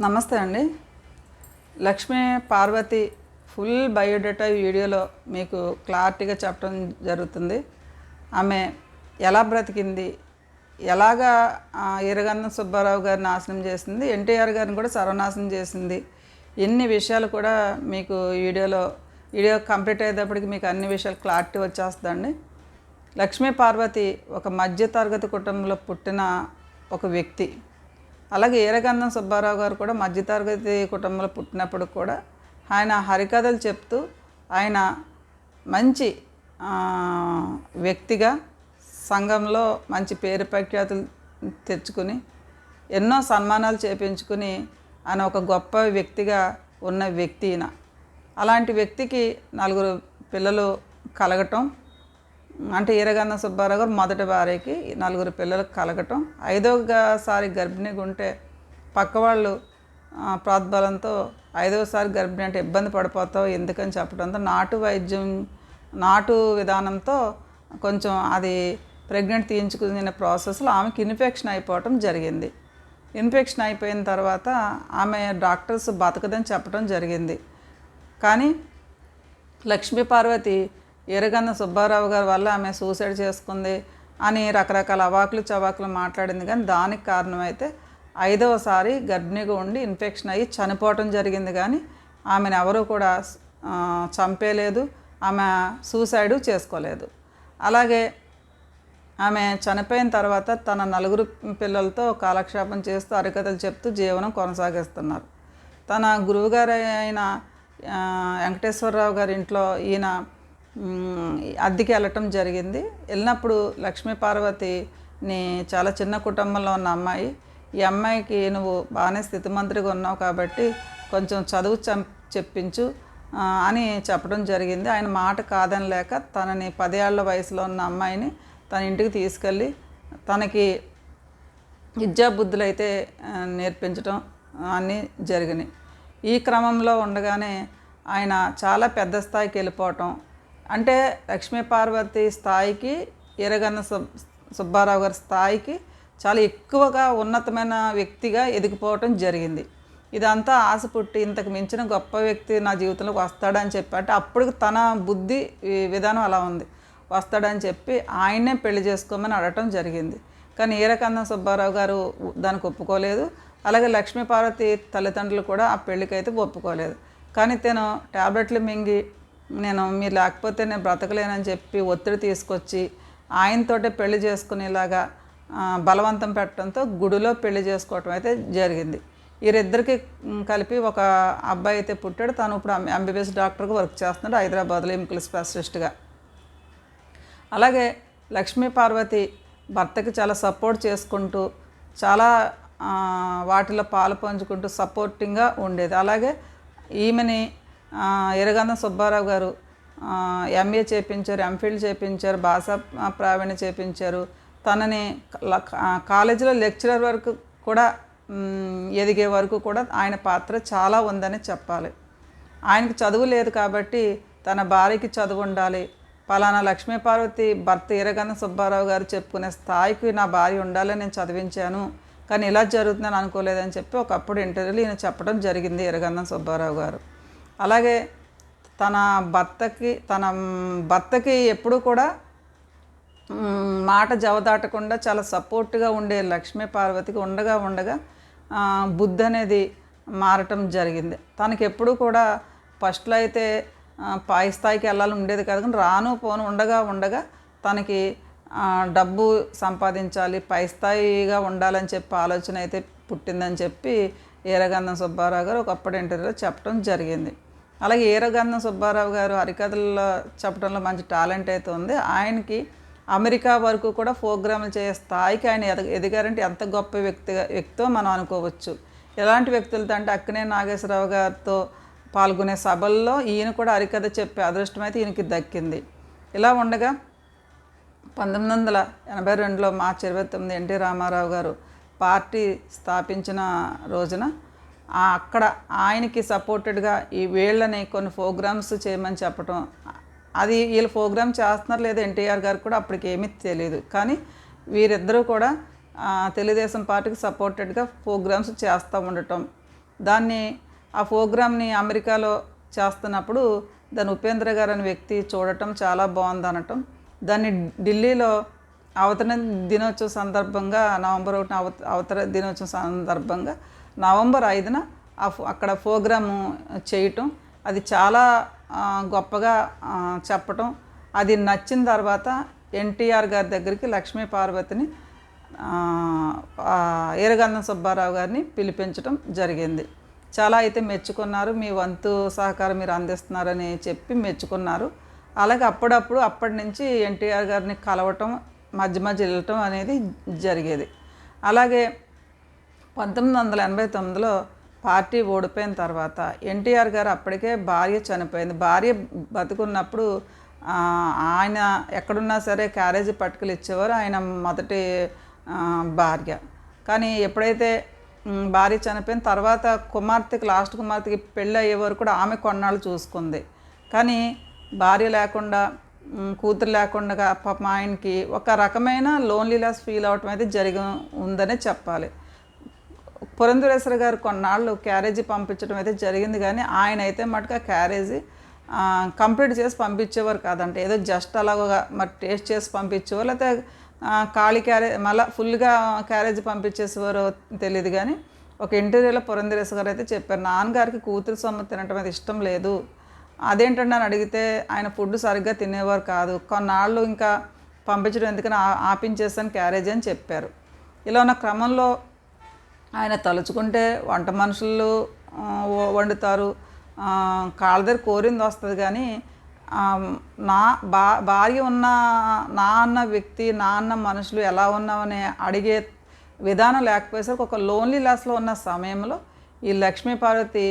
నమస్తే అండి. Lakshmi Parvati full biodata వీడియోలో మీకు క్లారిటీగా చెప్పడం జరుగుతుంది. ఆమె ఎలా బ్రతికింది? ఎలాగా ఆ, ఈరగంధం సుబ్బారావు గారిని నాశనం చేసింది? ఎన్టీఆర్ గారిని కూడా సర్వనాశనం చేసింది. ఎన్ని విషయాలు కూడా మీకు వీడియోలో వీడియో కంప్లీట్ అయ్యేటప్పటికి మీకు అన్ని విషయాలు క్లారిటీ వచ్చేస్తుందండి. లక్ష్మీ పార్వతి ఒక మధ్యతరగతి కుటుంబంలో పుట్టిన ఒక వ్యక్తి. అలాగే ఈరగంధం సుబ్బారావు గారు కూడా మధ్యతరగతి కుటుంబంలో పుట్టినప్పుడు కూడా ఆయన హరికథలు చెప్తూ ఆయన మంచి వ్యక్తిగా సంఘంలో మంచి పేరు ప్రఖ్యాతులు తెచ్చుకుని ఎన్నో సన్మానాలు చేపించుకుని ఆయన ఒక గొప్ప వ్యక్తిగా ఉన్న వ్యక్తి అలాంటి వ్యక్తికి నలుగురు పిల్లలు కలగటం అంటే ఈరగన్న సుబ్బారావు గారు మొదటి భార్యకి నలుగురు పిల్లలకు కలగటం. ఐదవసారి గర్భిణిగా ఉంటే పక్క వాళ్ళు ప్రోద్బలంతో ఐదవసారి గర్భిణి అంటే ఇబ్బంది పడిపోతావు ఎందుకని చెప్పడంతో నాటు వైద్యం నాటు విధానంతో కొంచెం అది ప్రెగ్నెంట్ తీయించుకునే ప్రాసెస్లో ఆమెకి ఇన్ఫెక్షన్ అయిపోవటం జరిగింది. ఇన్ఫెక్షన్ అయిపోయిన తర్వాత ఆమె డాక్టర్స్ బతకదని చెప్పడం జరిగింది. కానీ లక్ష్మీ పార్వతి ఎరగన్న సుబ్బారావు గారి వల్ల ఆమె సూసైడ్ చేసుకుంది అని రకరకాల అవాకులు చవాకులు మాట్లాడింది. కానీ దానికి కారణమైతే ఐదవసారి గర్భిణిగా ఉండి ఇన్ఫెక్షన్ అయ్యి చనిపోవటం జరిగింది. కానీ ఆమెను ఎవరూ కూడా చంపేలేదు. చంపేయలేదు ఆమె సూసైడు చేసుకోలేదు. అలాగే ఆమె చనిపోయిన తర్వాత తన నలుగురు పిల్లలతో కాలక్షేపం చేస్తూ అరికథలు చెప్తూ జీవనం కొనసాగిస్తున్నారు. తన గురువుగారు అయిన వెంకటేశ్వరరావు గారి ఇంట్లో ఈయన అద్దెకి వెళ్ళటం జరిగింది. వెళ్ళినప్పుడు లక్ష్మీ పార్వతిని చాలా చిన్న కుటుంబంలో ఉన్న అమ్మాయి ఈ అమ్మాయికి నువ్వు బాగానే స్థితిమంత్రిగా ఉన్నావు కాబట్టి కొంచెం చదువు చం చెప్పించు అని చెప్పడం జరిగింది. ఆయన మాట కాదని లేక తనని పదేళ్ళ వయసులో ఉన్న అమ్మాయిని తన ఇంటికి తీసుకెళ్ళి తనకి విద్యాబుద్ధులు అయితే నేర్పించడం అన్నీ జరిగినాయి. ఈ క్రమంలో ఉండగానే ఆయన చాలా పెద్ద స్థాయికి వెళ్ళిపోవటం అంటే లక్ష్మీ పార్వతి స్థాయికి ఎరగన్న సుబ్ సుబ్బారావు గారి స్థాయికి చాలా ఎక్కువగా ఉన్నతమైన వ్యక్తిగా ఎదిగిపోవటం జరిగింది. ఇదంతా ఆశ పుట్టి ఇంతకు మించిన గొప్ప వ్యక్తి నా జీవితంలోకి వస్తాడని చెప్పి అంటే అప్పుడు తన బుద్ధి విధానం అలా ఉంది. వస్తాడని చెప్పి ఆయనే పెళ్ళి చేసుకోమని అడగటం జరిగింది. కానీ ఈరకందం సుబ్బారావు గారు దానికి ఒప్పుకోలేదు. అలాగే లక్ష్మీపార్వతి తల్లిదండ్రులు కూడా ఆ పెళ్ళికైతే ఒప్పుకోలేదు. కానీ తను ట్యాబ్లెట్లు మింగి నేను మీరు లేకపోతే నేను బ్రతకలేనని చెప్పి ఒత్తిడి తీసుకొచ్చి ఆయనతోటే పెళ్ళి చేసుకునేలాగా బలవంతం పెట్టడంతో గుడిలో పెళ్ళి చేసుకోవటం అయితే జరిగింది. వీరిద్దరికి కలిపి ఒక అబ్బాయి అయితే పుట్టాడు. తను ఇప్పుడు ఎంబీబీఎస్ డాక్టర్గా వర్క్ చేస్తున్నాడు హైదరాబాద్లో ఎముకల స్పెషలిస్ట్గా. అలాగే లక్ష్మీ పార్వతి భర్తకి చాలా సపోర్ట్ చేసుకుంటూ చాలా వాటిలో పాలు పంచుకుంటూ సపోర్టింగ్గా ఉండేది. అలాగే ఈమెని ఆ, సుబ్బారావు గారు ఎంఏ చేపించారు ఎంఫిల్ చేపించారు భాషా ప్రావీణ్య చేపించారు. తనని కాలేజీలో లెక్చరర్ వరకు కూడా ఎదిగే వరకు కూడా ఆయన పాత్ర చాలా ఉందని చెప్పాలి. ఆయనకి చదువు లేదు కాబట్టి తన భార్యకి చదువు ఉండాలి. పలానా లక్ష్మీపార్వతి భర్త ఈరగన్న సుబ్బారావు గారు చెప్పుకునే స్థాయికి నా భార్య ఉండాలని నేను చదివించాను. కానీ ఇలా జరుగుతుందని అనుకోలేదని చెప్పి ఒకప్పుడు ఇంటర్వ్యూలో ఈయన చెప్పడం జరిగింది ఈరగన్న సుబ్బారావు గారు. అలాగే తన భర్తకి తన భర్తకి ఎప్పుడు కూడా మాట జవదాటకుండా చాలా సపోర్ట్గా ఉండే లక్ష్మీ పార్వతికి ఉండగా ఉండగా బుద్ధి అనేది మారటం జరిగింది. తనకి ఎప్పుడు కూడా ఫస్ట్లో అయితే పై స్థాయికి వెళ్ళాలని ఉండేది కాదు కానీ రాను పోను ఉండగా ఉండగా తనకి డబ్బు సంపాదించాలి పై స్థాయిగా ఉండాలని చెప్పి ఆలోచన అయితే పుట్టిందని చెప్పి ఈరగంధం సుబ్బారావు గారు ఒకప్పుడు ఇంటర్వ్యూలో చెప్పడం జరిగింది. అలాగే ఈరగంధం సుబ్బారావు గారు హరికథల్లో చెప్పడంలో మంచి టాలెంట్ అయితే ఉంది. ఆయనకి అమెరికా వరకు కూడా ప్రోగ్రాములు చేసే స్థాయికి ఆయన ఎద ఎదిగారంటే ఎంత గొప్ప వ్యక్తి వ్యక్తో మనం అనుకోవచ్చు. ఎలాంటి వ్యక్తులతో అంటే అక్కనే నాగేశ్వరరావు గారితో పాల్గొనే సభల్లో ఈయన కూడా హరికథ చెప్పే అదృష్టం అయితే ఈయనకి దక్కింది. ఇలా ఉండగా పంతొమ్మిది వందల ఎనభై రెండులో మార్చి ఇరవై తొమ్మిది ఎన్టీ రామారావు గారు పార్టీ స్థాపించిన రోజున అక్కడ ఆయనకి సపోర్టెడ్గా ఈ వీళ్ళని కొన్ని ప్రోగ్రామ్స్ చేయమని చెప్పటం అది వీళ్ళు ప్రోగ్రామ్ చేస్తున్నారు లేదా ఎన్టీఆర్ గారు కూడా అప్పటికి ఏమీ తెలియదు. కానీ వీరిద్దరూ కూడా తెలుగుదేశం పార్టీకి సపోర్టెడ్గా ప్రోగ్రామ్స్ చేస్తూ ఉండటం. దాన్ని ఆ ప్రోగ్రామ్ని అమెరికాలో చేస్తున్నప్పుడు దాని ఉపేంద్ర గారు అనే వ్యక్తి చూడటం చాలా బాగుంది అనటం. దాన్ని ఢిల్లీలో అవతరణ దినోత్సవ సందర్భంగా నవంబర్ ఒకటి అవత అవతర దినోత్సవం సందర్భంగా నవంబర్ ఐదున ఆ అక్కడ ప్రోగ్రాము చేయటం అది చాలా గొప్పగా చెప్పటం. అది నచ్చిన తర్వాత ఎన్టీఆర్ గారి దగ్గరికి లక్ష్మీ పార్వతిని ఆ, ఈరగంధం సుబ్బారావు గారిని పిలిపించడం జరిగింది. చాలా అయితే మెచ్చుకున్నారు. మీ వంతు సహకారం మీరు అందిస్తున్నారని చెప్పి మెచ్చుకున్నారు. అలాగే అప్పుడప్పుడు అప్పటి నుంచి ఎన్టీఆర్ గారిని కలవటం మధ్య మధ్య వెళ్ళటం అనేది జరిగేది. అలాగే పంతొమ్మిది వందల ఎనభై తొమ్మిదిలో పార్టీ ఓడిపోయిన తర్వాత ఎన్టీఆర్ గారు అప్పటికే భార్య చనిపోయింది. భార్య బతుకున్నప్పుడు ఆయన ఎక్కడున్నా సరే క్యారేజీ పట్టుకులు ఇచ్చేవారు ఆయన మొదటి భార్య. కానీ ఎప్పుడైతే భార్య చనిపోయిన తర్వాత కుమార్తెకి లాస్ట్ కుమార్తెకి పెళ్ళి అయ్యే వరకు కూడా ఆమె కొన్నాళ్ళు చూసుకుంది. కానీ భార్య లేకుండా కూతురు లేకుండా పాప ఆయనకి ఒక రకమైన లోన్లీనెస్ ఫీల్ అవటం అయితే జరిగి ఉందనే చెప్పాలి. పురంధరేశ్వర గారు కొన్నాళ్ళు క్యారేజీ పంపించడం అయితే జరిగింది కానీ ఆయన అయితే మటుకు క్యారేజీ కంప్లీట్ చేసి పంపించేవారు కాదంటే. ఏదో జస్ట్ అలాగా మరి టేస్ట్ చేసి పంపించేవారు లేకపోతే ఖాళీ క్యారేజ్ మళ్ళీ ఫుల్గా క్యారేజీ పంపించేసేవారో తెలియదు కానీ ఒక ఇంటర్వ్యూలో పురంధరేశ్వర గారు అయితే చెప్పారు నాన్నగారికి కూతురు సొమ్ము తినటం అయితే ఇష్టం లేదు. అదేంటండి అని అడిగితే ఆయన ఫుడ్ సరిగ్గా తినేవారు కాదు. కొన్నాళ్ళు ఇంకా పంపించడం ఎందుకని ఆ- ఆపించేస్తాను క్యారేజీ అని చెప్పారు. ఇలా ఉన్న క్రమంలో ఆయన తలుచుకుంటే వంట మనుషులు వండుతారు. కాళ్ళ దగ్గర కోరింది వస్తుంది కానీ నా బా భార్య ఉన్న నా అన్న వ్యక్తి నా అన్న మనుషులు ఎలా ఉన్నామని అడిగే విధానం లేకపోయేసరికి ఒక లోన్లీ లాస్లో ఉన్న సమయంలో ఈ లక్ష్మీ పార్వతి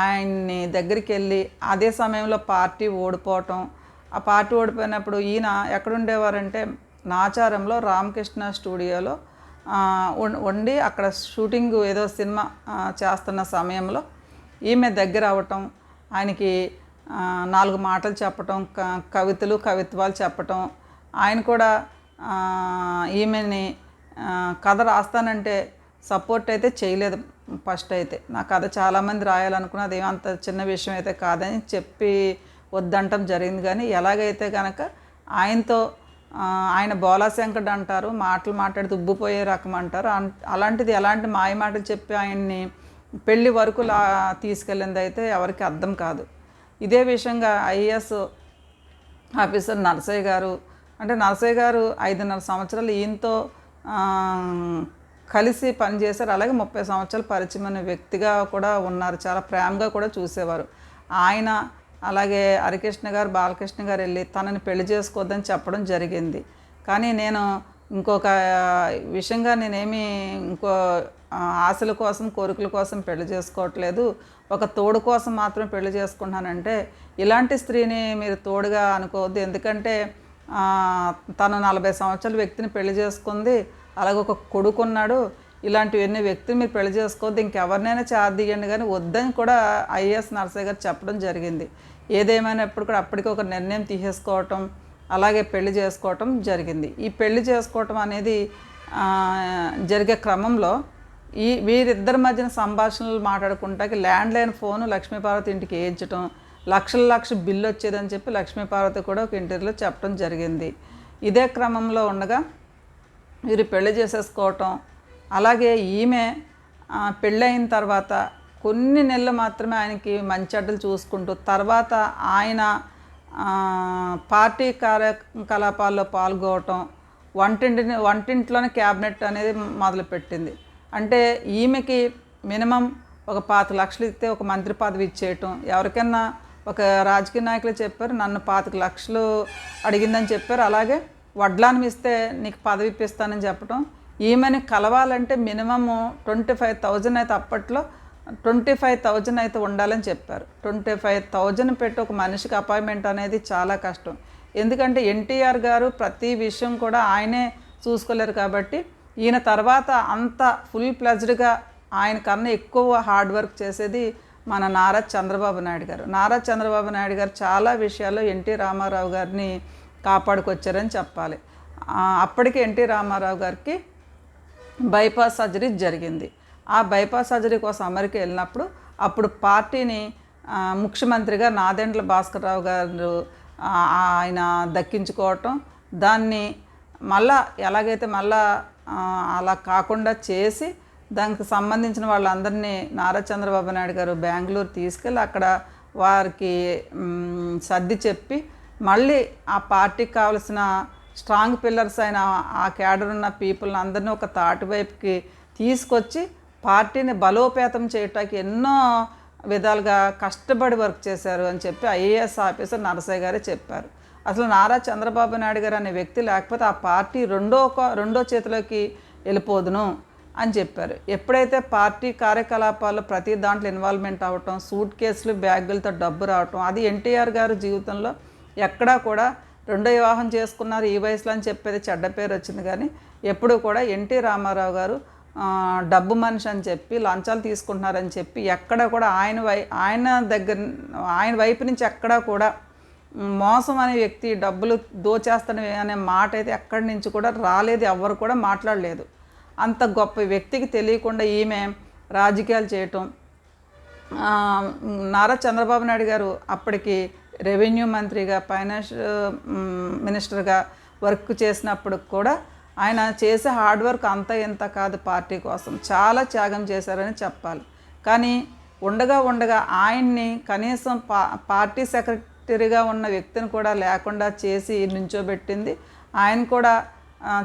ఆయన్ని దగ్గరికి వెళ్ళి అదే సమయంలో పార్టీ ఓడిపోవటం. ఆ పార్టీ ఓడిపోయినప్పుడు ఈయన ఎక్కడుండేవారంటే నాచారంలో రామకృష్ణ స్టూడియోలో వండి అక్కడ షూటింగ్ ఏదో సినిమా చేస్తున్న సమయంలో ఈమె దగ్గర అవ్వటం ఆయనకి నాలుగు మాటలు చెప్పటం క- కవితలు కవిత్వాలు చెప్పటం ఆయన కూడా ఈమెని కథ రాస్తానంటే సపోర్ట్ అయితే చేయలేదు ఫస్ట్ అయితే. నా కథ చాలామంది రాయాలనుకున్నా అది అంత చిన్న విషయం అయితే కాదని చెప్పి వద్దంటం జరిగింది. కానీ ఎలాగైతే కనుక ఆయనతో ఆయన బోలాశంకర్ అంటారు మాటలు మాట్లాడి ఉబ్బిపోయే రకం అంటారు. అలాంటిది ఎలాంటి మాయ మాటలు చెప్పి ఆయన్ని పెళ్ళి వరకు లా తీసుకెళ్ళింది అయితే ఎవరికి అర్థం కాదు. ఇదే విషయంగా ఐఏఎస్ ఆఫీసర్ నరసయ్య గారు అంటే నరసయ్య గారు ఐదున్నర సంవత్సరాలు ఈయనతో కలిసి పనిచేశారు. అలాగే ముప్పై సంవత్సరాలు పరిచయమైన వ్యక్తిగా కూడా ఉన్నారు. చాలా ప్రేమగా కూడా చూసేవారు. ఆయన అలాగే హరికృష్ణ గారు బాలకృష్ణ గారు వెళ్ళి తనని పెళ్ళి చేసుకోవద్దని చెప్పడం జరిగింది. కానీ నేను ఇంకొక విషయంగా నేనేమి ఇంకో ఆశల కోసం కోరికల కోసం పెళ్ళి చేసుకోవట్లేదు. ఒక తోడు కోసం మాత్రమే పెళ్ళి చేసుకుంటున్నానంటే ఇలాంటి స్త్రీని మీరు తోడుగా అనుకోవద్దు. ఎందుకంటే తను నలభై సంవత్సరాల వ్యక్తిని పెళ్ళి చేసుకుంది. అలాగే ఒక కొడుకున్నాడు. ఇలాంటివన్నీ వ్యక్తులు మీరు పెళ్ళి చేసుకోవద్దు ఇంకెవరినైనా చార్దీయండి కానీ వద్దని కూడా ఐఏఎస్ నరసయ్య గారు చెప్పడం జరిగింది. ఏదేమైనప్పుడు కూడా అప్పటికి ఒక నిర్ణయం తీసేసుకోవటం అలాగే పెళ్ళి చేసుకోవటం జరిగింది. ఈ పెళ్ళి చేసుకోవటం అనేది జరిగే క్రమంలో ఈ వీరిద్దరి మధ్యన సంభాషణలు మాట్లాడుకుంటాకి ల్యాండ్ లైన్ ఫోను లక్ష్మీపార్వతి ఇంటికి వేయించటం లక్షల లక్ష బిల్లు వచ్చేదని చెప్పి లక్ష్మీపార్వతి కూడా ఒక ఇంటర్వ్యూలో చెప్పడం జరిగింది. ఇదే క్రమంలో ఉండగా వీరు పెళ్ళి చేసేసుకోవటం అలాగే ఈమె పెళ్ళైన పెళ్ళయిన తర్వాత కొన్ని నెలలు మాత్రమే ఆయనకి మంచి అడ్డలు చూసుకుంటూ తర్వాత ఆయన పార్టీ కార్యకలాపాల్లో పాల్గొవటం వంటింటిని వంటింట్లోనే క్యాబినెట్ అనేది మొదలుపెట్టింది. అంటే ఈమెకి మినిమం ఒక పాతిక లక్షలు ఇస్తే ఒక మంత్రి పదవి ఇచ్చేయటం. ఎవరికైనా ఒక రాజకీయ నాయకులు చెప్పారు నన్ను పాతిక లక్షలు అడిగిందని చెప్పారు. అలాగే వడ్లాన్ని ఇస్తే నీకు పదవి ఇప్పిస్తానని చెప్పడం ఈమెను కలవాలంటే మినిమము ట్వంటీ ఫైవ్ థౌజండ్ అయితే అప్పట్లో ట్వంటీ ఫైవ్ థౌజండ్ అయితే ఉండాలని చెప్పారు. ట్వంటీ ఫైవ్ థౌజండ్ పెట్టి ఒక మనిషికి అపాయింట్మెంట్ అనేది చాలా కష్టం. ఎందుకంటే ఎన్టీఆర్ గారు ప్రతి విషయం కూడా ఆయనే చూసుకోలేరు కాబట్టి ఈయన తర్వాత అంత ఫుల్ ప్లెజ్డ్గా ఆయన కన్నా ఎక్కువ హార్డ్ వర్క్ చేసేది మన నారా చంద్రబాబు నాయుడు గారు. నారా చంద్రబాబు నాయుడు గారు చాలా విషయాల్లో ఎన్టీ రామారావు గారిని కాపాడుకొచ్చారని చెప్పాలి. అప్పటికే అప్పటికి ఎన్టీ రామారావు గారికి బైపాస్ సర్జరీ జరిగింది. ఆ బైపాస్ సర్జరీ కోసం అమెరికా వెళ్ళినప్పుడు అప్పుడు పార్టీని ముఖ్యమంత్రిగా నాదెండ్ల భాస్కర్రావు గారు ఆయన దక్కించుకోవటం దాన్ని మళ్ళా ఎలాగైతే మళ్ళా అలా కాకుండా చేసి దానికి సంబంధించిన వాళ్ళందరినీ నారా చంద్రబాబు నాయుడు గారు బెంగళూరు తీసుకెళ్ళి అక్కడ వారికి సర్ది చెప్పి మళ్ళీ ఆ పార్టీకి కావలసిన స్ట్రాంగ్ పిల్లర్స్ అయిన ఆ క్యాడర్ ఉన్న పీపుల్ని అందరినీ ఒక తాటి వైపుకి తీసుకొచ్చి పార్టీని బలోపేతం చేయటానికి ఎన్నో విధాలుగా కష్టపడి వర్క్ చేశారు అని చెప్పి ఐఏఎస్ ఆఫీసర్ నరసయ్య గారే చెప్పారు. అసలు నారా చంద్రబాబు నాయుడు గారు అనే వ్యక్తి లేకపోతే ఆ పార్టీ రెండో ఒక- రెండో చేతిలోకి వెళ్ళిపోదును అని చెప్పారు. ఎప్పుడైతే పార్టీ కార్యకలాపాలు ప్రతి దాంట్లో ఇన్వాల్వ్మెంట్ అవ్వటం సూట్ కేసులు బ్యాగులతో డబ్బు రావటం అది ఎన్టీఆర్ గారు జీవితంలో ఎక్కడా కూడా రెండో వివాహం చేసుకున్నారు ఈ వయసులో అని చెప్పేది చెడ్డ పేరు వచ్చింది కానీ ఎప్పుడూ కూడా ఎన్టీ రామారావు గారు డబ్బు మనిషి అని చెప్పి లంచాలు తీసుకుంటున్నారని చెప్పి ఎక్కడ కూడా ఆయన వై ఆయన దగ్గర ఆయన వైపు నుంచి ఎక్కడా కూడా మోసం అనే వ్యక్తి డబ్బులు దోచేస్తాను అనే మాట అయితే ఎక్కడి నుంచి కూడా రాలేదు ఎవ్వరు కూడా మాట్లాడలేదు. అంత గొప్ప వ్యక్తికి తెలియకుండా ఈమె రాజకీయాలు చేయటం నారా చంద్రబాబు నాయుడు గారు అప్పటికి రెవెన్యూ మంత్రిగా ఫైనాన్స్ మినిస్టర్గా వర్క్ చేసినప్పుడు కూడా ఆయన చేసే హార్డ్ వర్క్ అంత ఎంత కాదు పార్టీ కోసం. చాలా త్యాగం చేశారని చెప్పాలి. కానీ ఉండగా ఉండగా ఆయన్ని కనీసం పా పార్టీ సెక్రటరీగా ఉన్న వ్యక్తిని కూడా లేకుండా చేసి నుంచోబెట్టింది. ఆయన కూడా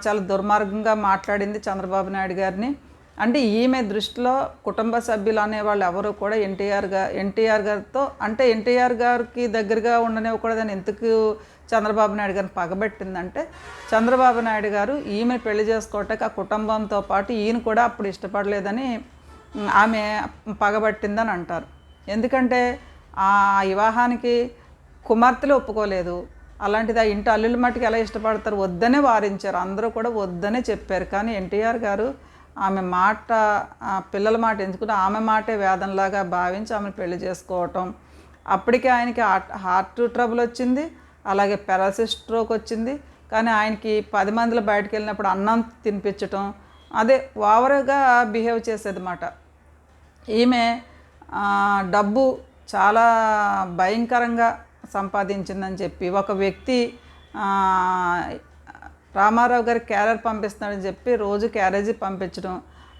చాలా దుర్మార్గంగా మాట్లాడింది చంద్రబాబు నాయుడు గారిని. అంటే ఈమె దృష్టిలో కుటుంబ సభ్యులు అనేవాళ్ళు ఎవరు కూడా ఎన్టీఆర్గా ఎన్టీఆర్ గారితో అంటే ఎన్టీఆర్ గారికి దగ్గరగా ఉండనివ్వకూడదని ఎందుకు చంద్రబాబు నాయుడు గారిని పగబెట్టిందంటే చంద్రబాబు నాయుడు గారు ఈమె పెళ్ళి చేసుకోవటానికి ఆ కుటుంబంతో పాటు ఈయన కూడా అప్పుడు ఇష్టపడలేదని ఆమె పగబట్టిందని అంటారు. ఎందుకంటే ఆ వివాహానికి కుమార్తెలు ఒప్పుకోలేదు. అలాంటిది ఆ ఇంటి అల్లుల మట్టుకు ఎలా ఇష్టపడతారు? వద్దనే వారించారు. అందరూ కూడా వద్దనే చెప్పారు. కానీ ఎన్టీఆర్ గారు ఆమె మాట పిల్లల మాట ఎంచుకుని ఆమె మాటే వేదనలాగా భావించి ఆమెను పెళ్ళి చేసుకోవటం. అప్పటికే ఆయనకి హార్ట్ హార్ట్ ట్రబుల్ వచ్చింది అలాగే పెరాసిస్ స్ట్రోక్ వచ్చింది. కానీ ఆయనకి పది మందిలో బయటకు వెళ్ళినప్పుడు అన్నం తినిపించటం అదే ఓవర్గా బిహేవ్ చేసేదన్నమాట. ఈమె డబ్బు చాలా భయంకరంగా సంపాదించిందని చెప్పి ఒక వ్యక్తి రామారావు గారి క్యారర్ పంపిస్తున్నాడని చెప్పి రోజు క్యారేజీ పంపించడం.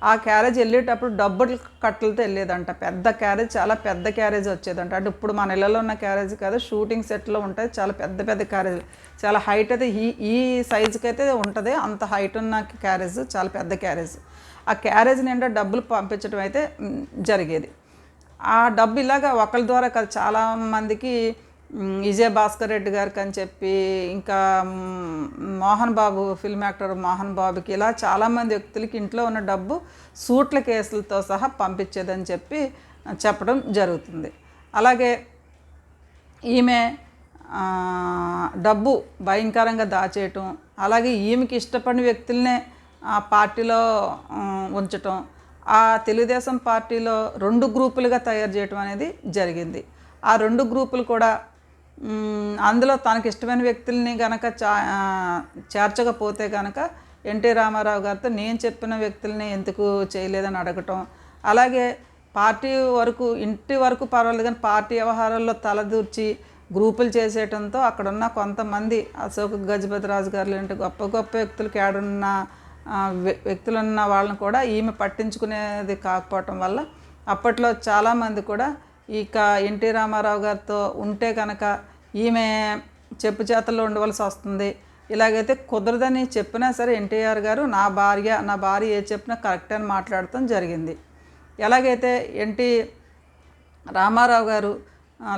ఆ క్యారేజ్ వెళ్ళేటప్పుడు డబ్బులు కట్టలతో వెళ్ళేదంట. పెద్ద క్యారేజ్ చాలా పెద్ద క్యారేజ్ వచ్చేదంట. అంటే ఇప్పుడు మన ఇళ్ళలో ఉన్న క్యారేజ్ కాదు షూటింగ్ సెట్లో ఉంటాయి చాలా పెద్ద పెద్ద క్యారేజ్. చాలా హైట్ అయితే ఈ ఈ సైజుకి అయితే ఉంటుంది అంత హైట్ ఉన్న క్యారేజ్ చాలా పెద్ద క్యారేజ్. ఆ క్యారేజ్ నిండా డబ్బులు పంపించడం అయితే జరిగేది. ఆ డబ్బు ఇలాగా ఒకరి ద్వారా కాదు చాలా మందికి విజయ భాస్కర్ రెడ్డి గారికి అని చెప్పి ఇంకా మోహన్ బాబు ఫిల్మ్ యాక్టర్ మోహన్ బాబుకి ఇలా చాలామంది వ్యక్తులకి ఇంట్లో ఉన్న డబ్బు సూట్ల కేసులతో సహా పంపించేదని చెప్పి చెప్పడం జరుగుతుంది. అలాగే ఈమె డబ్బు భయంకరంగా దాచేయటం అలాగే ఈమెకి ఇష్టపడిన వ్యక్తులనే ఆ పార్టీలో ఉంచటం ఆ తెలుగుదేశం పార్టీలో రెండు గ్రూపులుగా తయారు చేయటం అనేది జరిగింది. ఆ రెండు గ్రూపులు కూడా అందులో తనకి ఇష్టమైన వ్యక్తుల్ని గనక చా చేర్చకపోతే కనుక ఎన్టీ రామారావు గారితో నేను చెప్పిన వ్యక్తుల్ని ఎందుకు చేయలేదని అడగటం. అలాగే పార్టీ వరకు ఇంటి వరకు పర్వాలేదు కానీ పార్టీ వ్యవహారాల్లో తలదూర్చి గ్రూపులు చేసేయటంతో అక్కడున్న కొంతమంది అశోక్ గజపతి రాజు గారు లాంటి గొప్ప గొప్ప వ్యక్తులు కేడున్న వ్య- వ్యక్తులు ఉన్న వాళ్ళని కూడా ఈమె పట్టించుకునేది కాకపోవటం వల్ల అప్పట్లో చాలామంది కూడా ఇక ఎన్టీ రామారావు గారితో ఉంటే కనుక ఈమె చెప్పు చేతల్లో ఉండవలసి వస్తుంది. ఇలాగైతే కుదరదని చెప్పినా సరే ఎన్టీఆర్ గారు నా భార్య నా భార్య ఏ చెప్పినా కరెక్ట్ అని మాట్లాడటం జరిగింది. ఎలాగైతే ఎన్టీ రామారావు గారు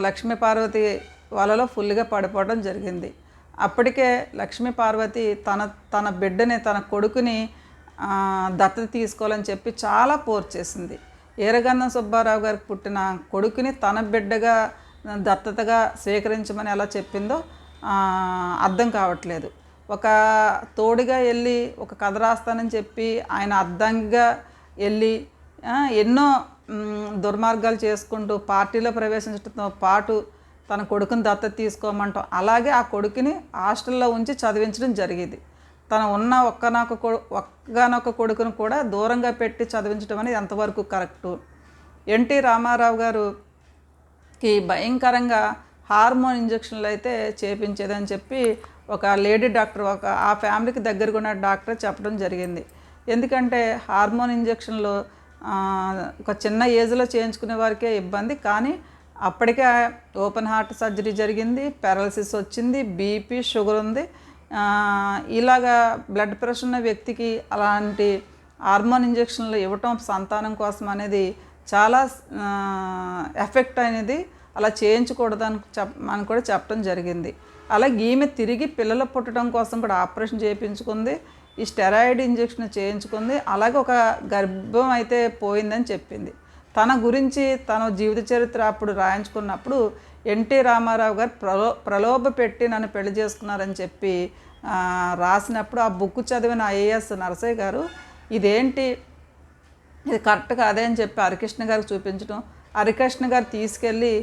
లక్ష్మీ పార్వతి వాళ్ళలో ఫుల్గా పడిపోవడం జరిగింది. అప్పటికే లక్ష్మీ పార్వతి తన తన బిడ్డని తన కొడుకుని ఆ, దత్తత తీసుకోవాలని చెప్పి చాలా పోర్ చేసింది. ఏరగంధం సుబ్బారావు గారికి పుట్టిన కొడుకుని తన బిడ్డగా దత్తతగా స్వీకరించమని ఎలా చెప్పిందో అర్థం కావట్లేదు. ఒక తోడుగా వెళ్ళి ఒక కథ రాస్తానని చెప్పి ఆయన అర్థంగా వెళ్ళి ఎన్నో దుర్మార్గాలు చేసుకుంటూ పార్టీలో ప్రవేశించడంతో పాటు తన కొడుకుని దత్తత తీసుకోమంటాం అలాగే ఆ కొడుకుని హాస్టల్లో ఉంచి చదివించడం జరిగింది. తన ఉన్న ఒక్కనొక ఒక్కనొక కొడుకును కూడా దూరంగా పెట్టి చదివించడం అనేది ఎంతవరకు కరెక్టు? ఎన్టీ రామారావు గారుకి భయంకరంగా హార్మోన్ ఇంజక్షన్లు అయితే చేపించేదని చెప్పి ఒక లేడీ డాక్టర్ ఒక ఆ ఫ్యామిలీకి దగ్గరగా ఉన్న డాక్టర్ చెప్పడం జరిగింది. ఎందుకంటే హార్మోన్ ఇంజక్షన్లు ఒక చిన్న ఏజ్లో చేయించుకునే వారికే ఇబ్బంది. కానీ అప్పటికే ఓపెన్ హార్ట్ సర్జరీ జరిగింది పారాలసిస్ వచ్చింది బీపీ షుగర్ ఉంది. ఇలాగా బ్లడ్ ప్రెషర్ ఉన్న వ్యక్తికి అలాంటి హార్మోన్ ఇంజక్షన్లు ఇవ్వటం సంతానం కోసం అనేది చాలా ఎఫెక్ట్ అనేది అలా చేయించకూడదని చెప్ అని కూడా చెప్పడం జరిగింది. అలాగే ఈమె తిరిగి పిల్లలు పుట్టడం కోసం కూడా ఆపరేషన్ చేయించుకుంది. ఈ స్టెరాయిడ్ ఇంజెక్షన్ చేయించుకుంది. అలాగే ఒక గర్భం అయితే పోయిందని చెప్పింది. తన గురించి తన జీవిత చరిత్ర అప్పుడు రాయించుకున్నప్పుడు ఎన్టీ రామారావు గారు ప్రలో ప్రలోభ పెట్టి నన్ను పెళ్ళి చేసుకున్నారని చెప్పి రాసినప్పుడు ఆ బుక్ చదివిన ఐఏఎస్ నరసయ్య గారు ఇదేంటి? ఇది కరెక్ట్ కాదే అని చెప్పి హరికృష్ణ గారికి చూపించడం హరికృష్ణ గారు తీసుకెళ్ళి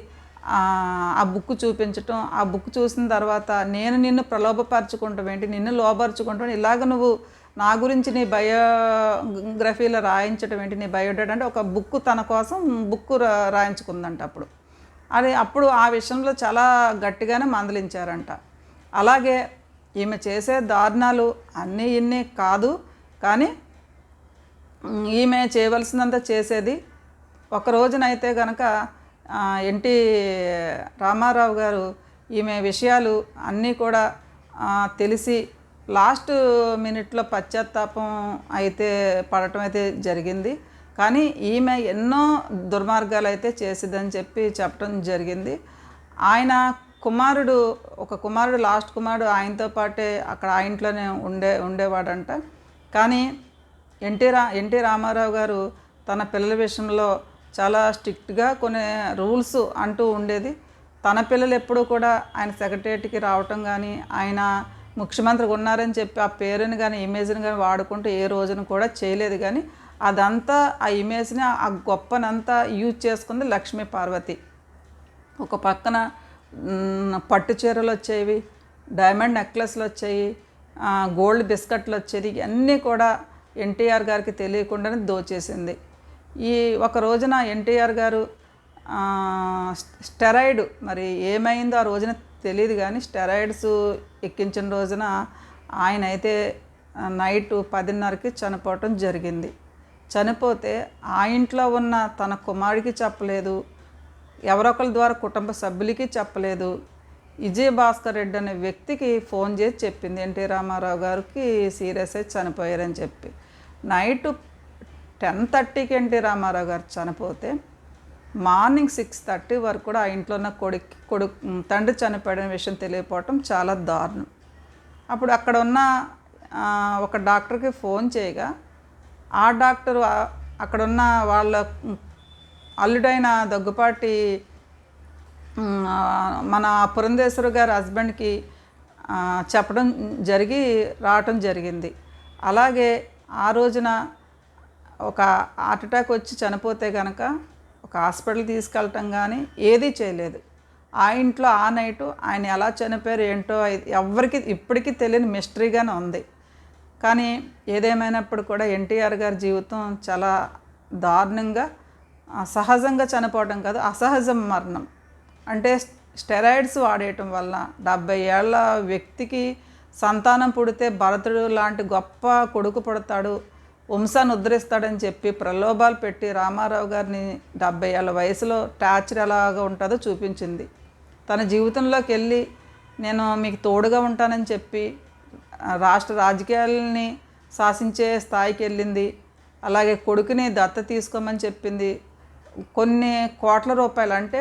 ఆ, బుక్ చూపించటం ఆ బుక్ చూసిన తర్వాత నేను నిన్ను ప్రలోభపరచుకుంటాం ఏంటి? నిన్ను లోపరుచుకుంటాం ఇలాగ నువ్వు నా గురించి నీ బయోగ్రఫీలో రాయించడం ఏంటి? నీ బయోడేటా అంటే ఒక బుక్ తన కోసం బుక్ రాయించుకుందంట అప్పుడు. అది అప్పుడు ఆ విషయంలో చాలా గట్టిగానే మందలించారంట. అలాగే ఈమె చేసే దారుణాలు అన్నీ ఇన్ని కాదు కానీ ఈమె చేయవలసినంత చేసేది ఒక రోజునైతే కనుక ఎన్టీ రామారావు గారు ఈమె విషయాలు అన్నీ కూడా తెలిసి లాస్ట్ మినిట్లో పశ్చాత్తాపం అయితే పడటం అయితే జరిగింది. కానీ ఈమె ఎన్నో దుర్మార్గాలు అయితే చేసిద్దని చెప్పి చెప్పడం జరిగింది. ఆయన కుమారుడు ఒక కుమారుడు లాస్ట్ కుమారుడు ఆయనతో పాటే అక్కడ ఆ ఇంట్లోనే ఉండే ఉండేవాడంట. కానీ ఎన్టీ రా ఎన్టీ రామారావు గారు తన పిల్లల విషయంలో చాలా స్ట్రిక్ట్గా కొన్ని రూల్స్ అంటూ ఉండేది. తన పిల్లలు ఎప్పుడూ కూడా ఆయన సెక్రటరియట్కి రావటం కానీ ఆయన ముఖ్యమంత్రి ఉన్నారని చెప్పి ఆ పేరుని కానీ ఇమేజ్ని కానీ వాడుకుంటూ ఏ రోజున కూడా చేయలేదు. కానీ అదంతా ఆ ఇమేజ్ని ఆ గొప్పనంతా యూజ్ చేసుకుంది లక్ష్మీ పార్వతి. ఒక పక్కన పట్టు చీరలు వచ్చేవి డైమండ్ నెక్లెస్లు వచ్చాయి గోల్డ్ బిస్కెట్లు వచ్చేది ఇవన్నీ కూడా ఎన్టీఆర్ గారికి తెలియకుండానే దోచేసింది. ఈ ఒక రోజున ఎన్టీఆర్ గారు స్టెరాయిడ్ మరి ఏమైందో ఆ రోజున తెలియదు కానీ స్టెరాయిడ్స్ ఎక్కించిన రోజున ఆయన అయితే నైట్ పదిన్నరకి చనిపోవటం జరిగింది. చనిపోతే ఆ ఇంట్లో ఉన్న తన కుమారుడికి చెప్పలేదు ఎవరొకరి ద్వారా కుటుంబ సభ్యులకి చెప్పలేదు. విజయ్ భాస్కర్ రెడ్డి అనే వ్యక్తికి ఫోన్ చేసి చెప్పింది ఎన్టీ రామారావు గారికి సీరియస్ అయి చనిపోయారని చెప్పి. నైట్ టెన్ థర్టీకి ఎన్టీ రామారావు గారు చనిపోతే మార్నింగ్ సిక్స్ థర్టీ వరకు కూడా ఆ ఇంట్లో ఉన్న కొడుకు కొడుకు తండ్రి చనిపోయిన విషయం తెలియపోవటం చాలా దారుణం. అప్పుడు అక్కడ ఉన్న ఒక డాక్టర్కి ఫోన్ చేయగా ఆ డాక్టరు అక్కడున్న అక్కడ ఉన్న వాళ్ళ అల్లుడైన దగ్గుపాటి మన పురంధేశ్వర గారి హస్బెండ్కి చెప్పడం జరిగి రావటం జరిగింది. అలాగే ఆ రోజున ఒక హార్ట్ అటాక్ వచ్చి చనిపోతే కనుక ఒక హాస్పిటల్ తీసుకెళ్ళటం కానీ ఏదీ చేయలేదు. ఆ ఇంట్లో ఆ నైటు ఆయన ఎలా చనిపోయారు ఏంటో ఎవరికి ఎవ్వరికి ఇప్పటికీ తెలియని మిస్టరీగానే ఉంది. కానీ ఏదేమైనప్పుడు కూడా ఎన్టీఆర్ గారి జీవితం చాలా దారుణంగా సహజంగా చనిపోవడం కాదు అసహజం మరణం. అంటే స్టెరాయిడ్స్ వాడేయటం వల్ల డెబ్బై ఏళ్ళ వ్యక్తికి సంతానం పుడితే భరతుడు లాంటి గొప్ప కొడుకు పుడతాడు వంశాన్ని ఉద్ధరిస్తాడని చెప్పి ప్రలోభాలు పెట్టి రామారావు గారిని డెబ్బై ఏళ్ళ వయసులో టార్చర్ ఎలాగా ఉంటుందో చూపించింది. తన జీవితంలోకి వెళ్ళి నేను మీకు తోడుగా ఉంటానని చెప్పి రాష్ట్ర రాజకీయాలని శాసించే స్థాయికి వెళ్ళింది. అలాగే కొడుకుని దత్త తీసుకోమని చెప్పింది. కొన్ని కోట్ల రూపాయలు అంటే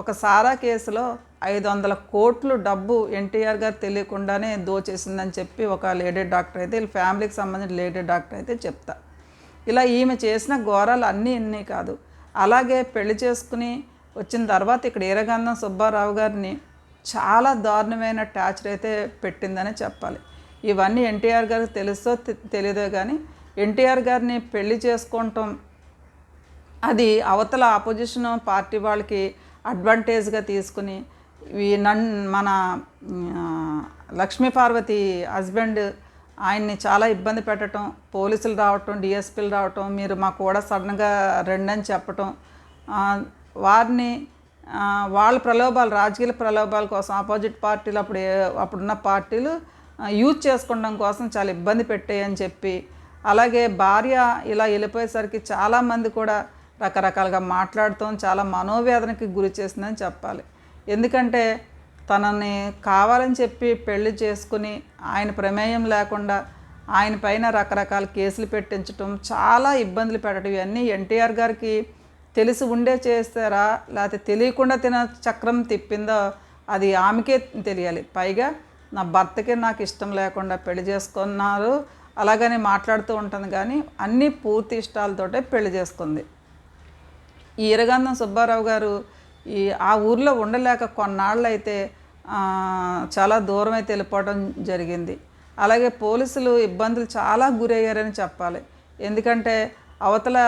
ఒక సారా కేసులో ఐదు వందల కోట్లు డబ్బు ఎన్టీఆర్ గారు తెలియకుండానే దోచేసిందని చెప్పి ఒక లేడీ డాక్టర్ అయితే వీళ్ళ ఫ్యామిలీకి సంబంధించిన లేడీ డాక్టర్ అయితే చెప్తా. ఇలా ఈమె చేసిన ఘోరాలు అన్నీ ఇన్ని కాదు. అలాగే పెళ్ళి చేసుకుని వచ్చిన తర్వాత ఇక్కడ ఈరగంధం సుబ్బారావు గారిని చాలా దారుణమైన టార్చర్ అయితే పెట్టిందని చెప్పాలి. ఇవన్నీ ఎన్టీఆర్ గారికి తెలుసో తె- తెలియదో కానీ ఎన్టీఆర్ గారిని పెళ్ళి చేసుకోవటం అది అవతల ఆపోజిషన్ పార్టీ వాళ్ళకి అడ్వాంటేజ్గా తీసుకుని నన్ మన లక్ష్మీ పార్వతి హస్బెండ్ ఆయన్ని చాలా ఇబ్బంది పెట్టడం పోలీసులు రావటం డిఎస్పీలు రావటం మీరు మాకు కూడా సడన్గా రండి అని చెప్పటం వారిని వాళ్ళ ప్రలోభాలు రాజకీయ ప్రలోభాల కోసం ఆపోజిట్ పార్టీలు అప్పుడు అప్పుడున్న పార్టీలు యూజ్ చేసుకోవడం కోసం చాలా ఇబ్బంది పెట్టాయని చెప్పి అలాగే భార్య ఇలా వెళ్ళిపోయేసరికి చాలామంది కూడా రకరకాలుగా మాట్లాడటం చాలా మనోవేదనకి గురి చేసిందని చెప్పాలి. ఎందుకంటే తనని కావాలని చెప్పి పెళ్ళి చేసుకుని ఆయన ప్రమేయం లేకుండా ఆయన పైన రకరకాల కేసులు పెట్టించటం చాలా ఇబ్బందులు పెట్టడం ఇవన్నీ ఎన్టీఆర్ గారికి తెలిసి ఉండే చేస్తారా లేకపోతే తెలియకుండా తిన చక్రం తిప్పిందో అది ఆమెకే తెలియాలి. పైగా నా భర్తకి నాకు ఇష్టం లేకుండా పెళ్ళి చేసుకున్నారు. అలాగని మాట్లాడుతూ ఉంటుంది కానీ అన్నీ పూర్తి ఇష్టాలతోటే పెళ్ళి చేసుకుంది. ఈ ఈరగంధం సుబ్బారావు గారు ఈ ఆ ఊర్లో ఉండలేక కొన్నాళ్ళు అయితే చాలా దూరం అయితే వెళ్ళిపోవడం జరిగింది. అలాగే పోలీసులు ఇబ్బందులు చాలా గురయ్యారని చెప్పాలి. ఎందుకంటే అవతల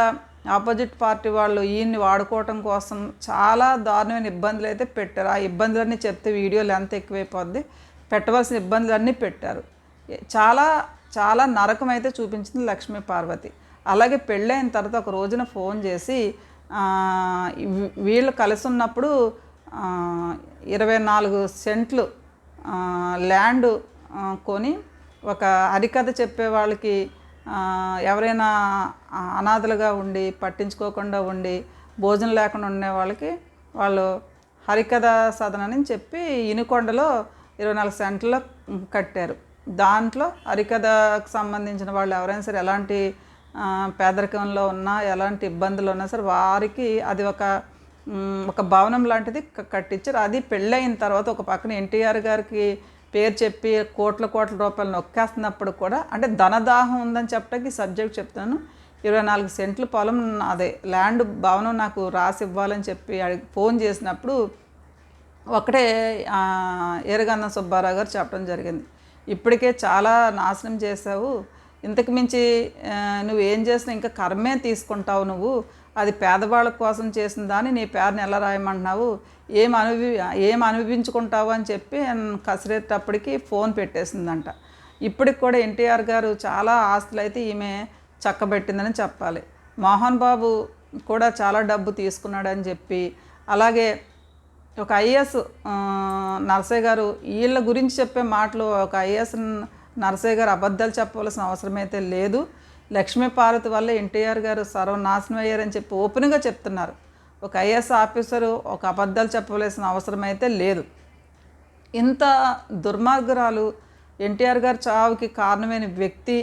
ఆపోజిట్ పార్టీ వాళ్ళు ఈయన్ని వాడుకోవటం కోసం చాలా దారుణమైన ఇబ్బందులు అయితే పెట్టారు. ఆ ఇబ్బందులన్నీ చెప్తే వీడియో లెంత్ ఎక్కువైపోద్ది. పెట్టవలసిన ఇబ్బందులన్నీ పెట్టారు. చాలా చాలా నరకం అయితే చూపించింది లక్ష్మీ పార్వతి. అలాగే పెళ్ళైన తర్వాత ఒక రోజున ఫోన్ చేసి వీళ్ళు కలిసి ఉన్నప్పుడు ఇరవై నాలుగు సెంట్లు ల్యాండ్ కొని ఒక హరికథ చెప్పే వాళ్ళకి ఎవరైనా అనాథలుగా ఉండి పట్టించుకోకుండా ఉండి భోజనం లేకుండా ఉండే వాళ్ళకి వాళ్ళు హరికథ సదన అని చెప్పి ఇనుకొండలో ఇరవై నాలుగు సెంట్లో కట్టారు. దాంట్లో హరికథకు సంబంధించిన వాళ్ళు ఎవరైనా సరే ఎలాంటి పేదరికంలో ఉన్నా ఎలాంటి ఇబ్బందులు ఉన్నా సరే వారికి అది ఒక ఒక భవనం లాంటిది కట్టించారు అది పెళ్ళయిన తర్వాత ఒక పక్కన ఎన్టీఆర్ గారికి పేరు చెప్పి కోట్ల కోట్ల రూపాయలు నొక్కేస్తున్నప్పుడు కూడా అంటే ధనదాహం ఉందని చెప్పడానికి సబ్జెక్ట్ చెప్తాను. ఇరవై నాలుగు సెంట్లు పొలం అదే ల్యాండ్ భవనం నాకు రాసి ఇవ్వాలని చెప్పి అడిగి ఫోన్ చేసినప్పుడు ఒకటే ఆ, సుబ్బారావు గారు చెప్పడం జరిగింది. ఇప్పటికే చాలా నాశనం చేసావు ఇంతకు మించి నువ్వు ఏం చేసినా ఇంకా కర్మే తీసుకుంటావు నువ్వు. అది పేదవాళ్ళ కోసం చేసిన దాన్ని నీ పేరుని ఎలా రాయమంటున్నావు? ఏం అనుభవి ఏం అనుభవించుకుంటావు అని చెప్పి కసిరేటప్పటికి ఫోన్ పెట్టేసిందంట. ఇప్పటికి కూడా ఎన్టీఆర్ గారు చాలా ఆస్తులు అయితే ఈమె చక్కబెట్టిందని చెప్పాలి. మోహన్ బాబు కూడా చాలా డబ్బు తీసుకున్నాడని చెప్పి అలాగే ఒక ఐఏఎస్ నరసయ్య గారు వీళ్ళ గురించి చెప్పే మాటలు ఒక ఐఏఎస్ నరసయ్య గారు అబద్ధాలు చెప్పవలసిన అవసరం అయితే లేదు లక్ష్మీపార్వతి వల్ల ఎన్టీఆర్ గారు సర్వనాశనం అయ్యారని చెప్పి ఓపెన్గా చెప్తున్నారు. ఒక ఐఏఎస్ ఆఫీసరు ఒక అబద్ధాలు చెప్పవలసిన అవసరం అయితే లేదు. ఇంత దుర్మార్గురాలు ఎన్టీఆర్ గారు చావుకి కారణమైన వ్యక్తి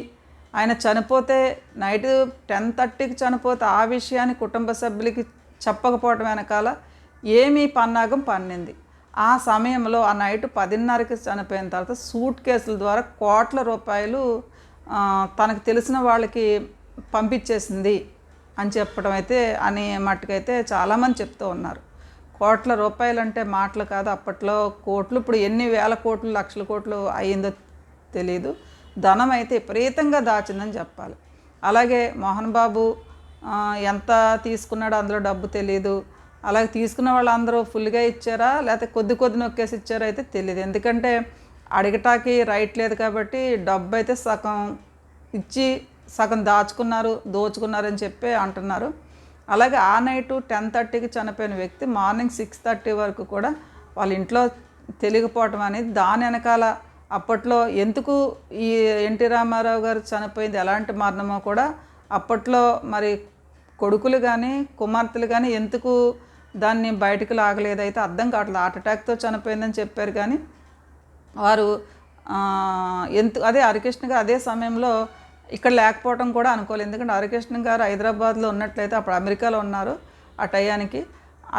ఆయన చనిపోతే నైట్ టెన్ థర్టీకి చనిపోతే ఆ విషయాన్ని కుటుంబ సభ్యులకి చెప్పకపోవటం వెనకాల ఏమీ పన్నాగం పన్నింది. ఆ సమయంలో ఆ నైట్ పదిన్నరకి చనిపోయిన తర్వాత సూట్ కేసుల ద్వారా కోట్ల రూపాయలు తనకు తెలిసిన వాళ్ళకి పంపించేసింది అని చెప్పడం అయితే అని మట్టుకైతే చాలామంది చెప్తూ ఉన్నారు. కోట్ల రూపాయలు అంటే మాటలు కాదు అప్పట్లో. కోట్లు ఇప్పుడు ఎన్ని వేల కోట్లు లక్షల కోట్లు అయ్యిందో తెలియదు ధనం అయితే విపరీతంగా దాచిందని చెప్పాలి. అలాగే మోహన్ బాబు ఎంత తీసుకున్నాడో అందులో డబ్బు తెలియదు అలాగే తీసుకున్న వాళ్ళందరూ ఫుల్గా ఇచ్చారా? లేకపోతే కొద్ది కొద్ది నొక్కేసి ఇచ్చారా అయితే తెలియదు ఎందుకంటే అడగటానికి రైట్ లేదు కాబట్టి డబ్బు అయితే సగం ఇచ్చి సగం దాచుకున్నారు దోచుకున్నారని చెప్పి అంటున్నారు. అలాగే ఆ నైట్ టెన్ థర్టీకి చనిపోయిన వ్యక్తి మార్నింగ్ సిక్స్ థర్టీ వరకు కూడా వాళ్ళ ఇంట్లో తెలియకపోవటం అనేది దాని వెనకాల అప్పట్లో ఎందుకు ఈ ఎన్టీ రామారావు గారు చనిపోయింది ఎలాంటి మరణమో కూడా అప్పట్లో మరి కొడుకులు కానీ కుమార్తెలు కానీ ఎందుకు దాన్ని బయటకు లాగలేదైతే అర్థం కావట్లేదు. హార్ట్ అటాక్తో చనిపోయిందని చెప్పారు కానీ వారు ఎంత అదే హరికృష్ణ గారు అదే సమయంలో ఇక్కడ లేకపోవడం కూడా అనుకోలేదు. ఎందుకంటే హరికృష్ణ గారు హైదరాబాద్లో ఉన్నట్లయితే అప్పుడు అమెరికాలో ఉన్నారు ఆ టయానికి.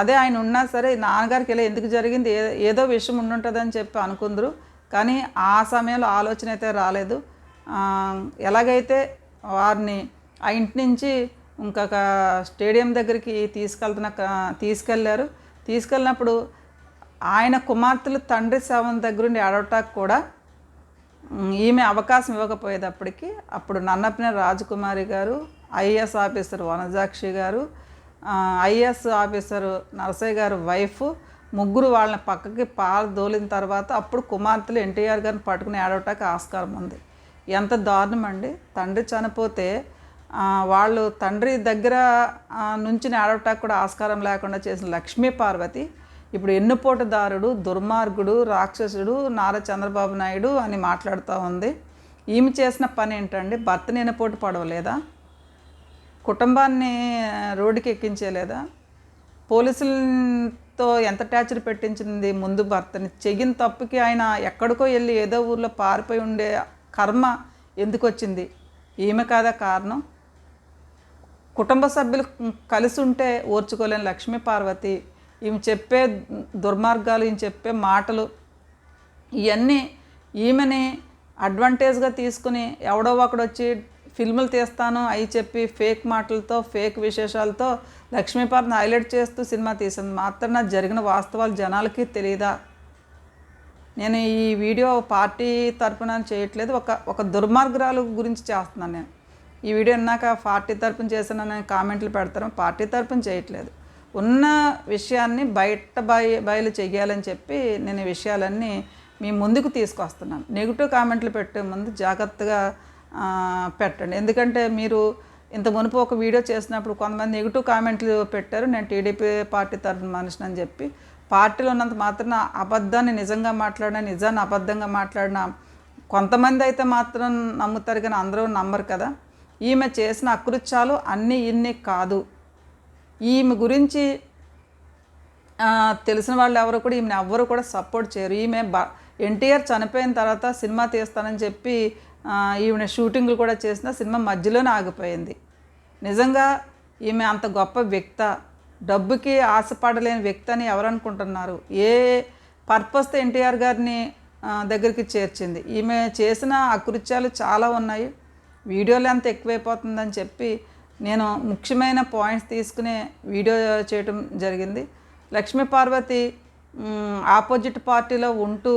అదే ఆయన ఉన్నా సరే నాన్నగారికి ఇలా ఎందుకు జరిగింది? ఏ ఏదో విషయం ఉండుంటుందని చెప్పి అనుకుందరు. కానీ ఆ సమయంలో ఆలోచన అయితే రాలేదు. ఎలాగైతే వారిని ఆ ఇంటి నుంచి ఇంకొక స్టేడియం దగ్గరికి తీసుకెళ్తున్న తీసుకెళ్ళారు. తీసుకెళ్ళినప్పుడు ఆయన కుమార్తెలు తండ్రి శవం దగ్గరుండి అడవటానికి కూడా ఈమె అవకాశం ఇవ్వకపోయేటప్పటికి అప్పుడు నన్నపిన రాజకుమారి గారు ఐఏఎస్ ఆఫీసర్ వనజాక్షి గారు ఐఏఎస్ ఆఫీసర్ నరసయ్య గారు వైఫ్ ముగ్గురు వాళ్ళని పక్కకి పాలు దోలిన తర్వాత అప్పుడు కుమార్తెలు ఎన్టీఆర్ గారిని పట్టుకుని ఏడవటానికి ఆస్కారం ఉంది. ఎంత దారుణం అండి తండ్రి చనిపోతే వాళ్ళు తండ్రి దగ్గర నుంచి ఆడటానికి కూడా ఆస్కారం లేకుండా చేసిన లక్ష్మీ పార్వతి ఇప్పుడు ఎన్నుపోటుదారుడు దుర్మార్గుడు రాక్షసుడు నారా చంద్రబాబు నాయుడు అని మాట్లాడుతూ ఉంది. ఈమె చేసిన పని ఏంటండి? భర్తని ఎన్నుపోటు పడవలేదా? కుటుంబాన్ని రోడ్డుకి ఎక్కించలేదా? పోలీసులతో ఎంత టార్చర్ పెట్టించింది ముందు భర్తని? చెగిన తప్పుకి ఆయన ఎక్కడికో వెళ్ళి ఏదో ఊర్లో పారిపోయి ఉండే కర్మ ఎందుకు వచ్చింది? ఈమె కాదా కారణం? కుటుంబ సభ్యులు కలిసి ఉంటే ఓర్చుకోలేని లక్ష్మీ పార్వతి ఈమె చెప్పే దుర్మార్గాలు ఈమె చెప్పే మాటలు ఇవన్నీ ఈమెని అడ్వాంటేజ్గా తీసుకుని ఎవడో ఒకడు వచ్చి ఫిల్ములు తీస్తాను అవి చెప్పి ఫేక్ మాటలతో ఫేక్ విశేషాలతో లక్ష్మీపార్వతిని హైలైట్ చేస్తూ సినిమా తీసింది. మాత్రం జరిగిన వాస్తవాలు జనాలకి తెలియదా నేను ఈ వీడియో పార్టీ తరఫున చేయట్లేదు. ఒక ఒక దుర్మార్గురాలు గురించి చేస్తున్నాను నేను. ఈ వీడియో విన్నాక పార్టీ తరపున చేశానని కామెంట్లు పెడతాను పార్టీ తరపున చేయట్లేదు. ఉన్న విషయాన్ని బయట బయ బయలు చెయ్యాలని చెప్పి నేను ఈ విషయాలన్నీ మీ ముందుకు తీసుకొస్తున్నాను. నెగిటివ్ కామెంట్లు పెట్టే ముందు జాగ్రత్తగా పెట్టండి. ఎందుకంటే మీరు ఇంత మునుపు ఒక వీడియో చేసినప్పుడు కొంతమంది నెగిటివ్ కామెంట్లు పెట్టారు. నేను టీడీపీ పార్టీ తరఫున మనిషిని అని చెప్పి పార్టీలో ఉన్నంత మాత్రం అబద్ధాన్ని నిజంగా మాట్లాడినా నిజాన్ని అబద్ధంగా మాట్లాడినా కొంతమంది అయితే మాత్రం నమ్ముతారు కానీ అందరూ నమ్మరు కదా. ఈమె చేసిన అకృత్యాలు అన్నీ ఇన్ని కాదు. ఈమె గురించి తెలిసిన వాళ్ళు ఎవరు కూడా ఈమెను ఎవ్వరు కూడా సపోర్ట్ చేయరు. ఈమె బ ఎన్టీఆర్ చనిపోయిన తర్వాత సినిమా తీస్తానని చెప్పి ఈమె షూటింగ్లు కూడా చేసిన సినిమా మధ్యలోనే ఆగిపోయింది. నిజంగా ఈమె అంత గొప్ప వ్యక్త డబ్బుకి ఆశపడలేని వ్యక్తి అని ఎవరు అనుకుంటున్నారు? ఏ పర్పస్తో ఎన్టీఆర్ గారిని దగ్గరికి చేర్చింది? ఈమె చేసిన అకృత్యాలు చాలా ఉన్నాయి. వీడియోలు ఎంత ఎక్కువైపోతుందని చెప్పి నేను ముఖ్యమైన పాయింట్స్ తీసుకునే వీడియో చేయటం జరిగింది. లక్ష్మీ పార్వతి ఆపోజిట్ పార్టీలో ఉంటూ